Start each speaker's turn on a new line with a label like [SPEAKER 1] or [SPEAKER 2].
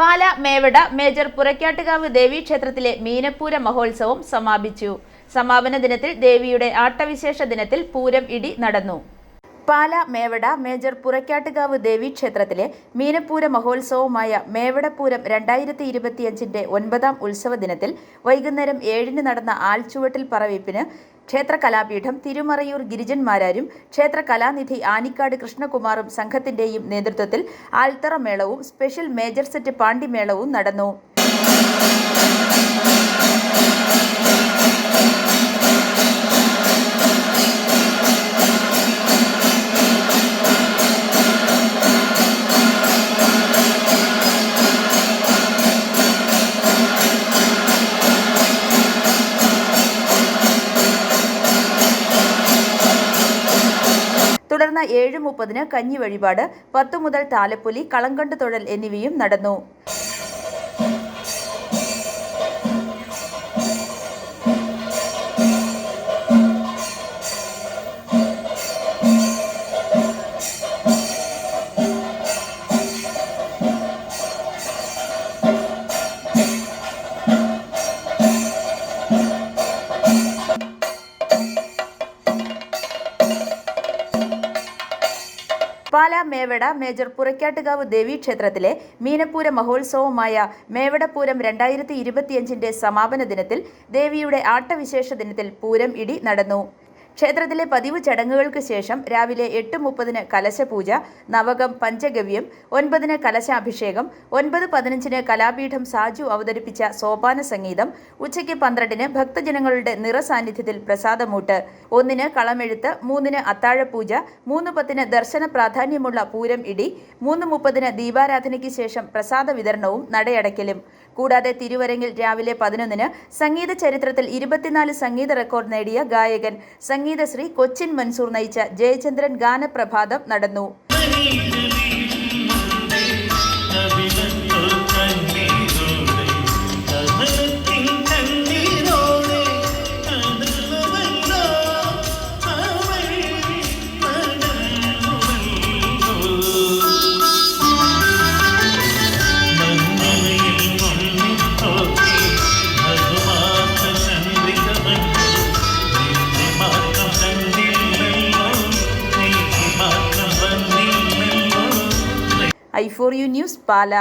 [SPEAKER 1] പാല Mevada major പുറക്കാട്ടുകാവ് ദേവീക്ഷേത്രത്തിലെ മീനപ്പൂര മഹോത്സവം സമാപിച്ചു. സമാപന ദിനത്തിൽ ദേവിയുടെ ആട്ടവിശേഷ ദിനത്തിൽ പൂരം ഇടി നടന്നു. പാല മേവട മേജർ പുറക്കാട്ടുകാവ് ദേവീക്ഷേത്രത്തിലെ മീനപ്പൂര മഹോത്സവമായ മേവടപ്പൂരം രണ്ടായിരത്തി ഇരുപത്തിയഞ്ചിന്റെ ഒൻപതാം ഉത്സവ ദിനത്തിൽ വൈകുന്നേരം ഏഴിന് നടന്ന ആൽച്ചുവട്ടിൽ പറവീപ്പിന് ക്ഷേത്ര കലാപീഠം തിരുമറയൂർ ഗിരിജന്മാരാരും ക്ഷേത്ര കലാനിധി ആനിക്കാട് കൃഷ്ണകുമാറും സംഘത്തിന്റെയും നേതൃത്വത്തിൽ ആൽത്തറ മേളവും സ്പെഷ്യൽ മേജർ സെറ്റ് പാണ്ടിമേളവും നടന്നു. തുടർന്ന് ഏഴ് മുപ്പതിന് കഞ്ഞി വഴിപാട് പത്തു മുതൽ താലപ്പൊലി കളങ്കണ്ട് തൊഴൽ എന്നിവയും നടന്നു. പാല മേവട മേജർ പുറക്കാട്ടുകാവ് ദേവീക്ഷേത്രത്തിലെ മീനപ്പൂര മഹോത്സവമായ മേവടപ്പൂരം രണ്ടായിരത്തി ഇരുപത്തിയഞ്ചിന്റെ സമാപന ദിനത്തിൽ ദേവിയുടെ ആട്ടവിശേഷ ദിനത്തിൽ പൂരം ഇടി നടന്നു. ക്ഷേത്രത്തിലെ പതിവ് ചടങ്ങുകൾക്ക് ശേഷം രാവിലെ എട്ട് മുപ്പതിന് കലശപൂജ നവകം പഞ്ചഗവ്യം ഒൻപതിന് കലശാഭിഷേകം ഒൻപത് പതിനഞ്ചിന് കലാപീഠം സാജു അവതരിപ്പിച്ച സോപാന സംഗീതം ഉച്ചയ്ക്ക് പന്ത്രണ്ടിന് ഭക്തജനങ്ങളുടെ നിറസാന്നിധ്യത്തിൽ പ്രസാദമൂട്ട് ഒന്നിന് കളമെഴുത്ത് മൂന്നിന് അത്താഴപൂജ മൂന്ന് പത്തിന് ദർശന പ്രാധാന്യമുള്ള പൂരം ഇടി മൂന്ന് മുപ്പതിന് ദീപാരാധനയ്ക്ക് ശേഷം പ്രസാദ വിതരണവും നടയടയ്ക്കലും. കൂടാതെ തിരുവരങ്ങിൽ രാവിലെ പതിനൊന്നിന് സംഗീത ചരിത്രത്തിൽ ഇരുപത്തിനാല് സംഗീത റെക്കോർഡ് നേടിയ ഗായകൻ സംഗീതശ്രീ കൊച്ചിൻ മൻസൂർ നയിച്ച ജയചന്ദ്രൻ ഗാനപ്രഭാതം നടന്നു. I four you news Pala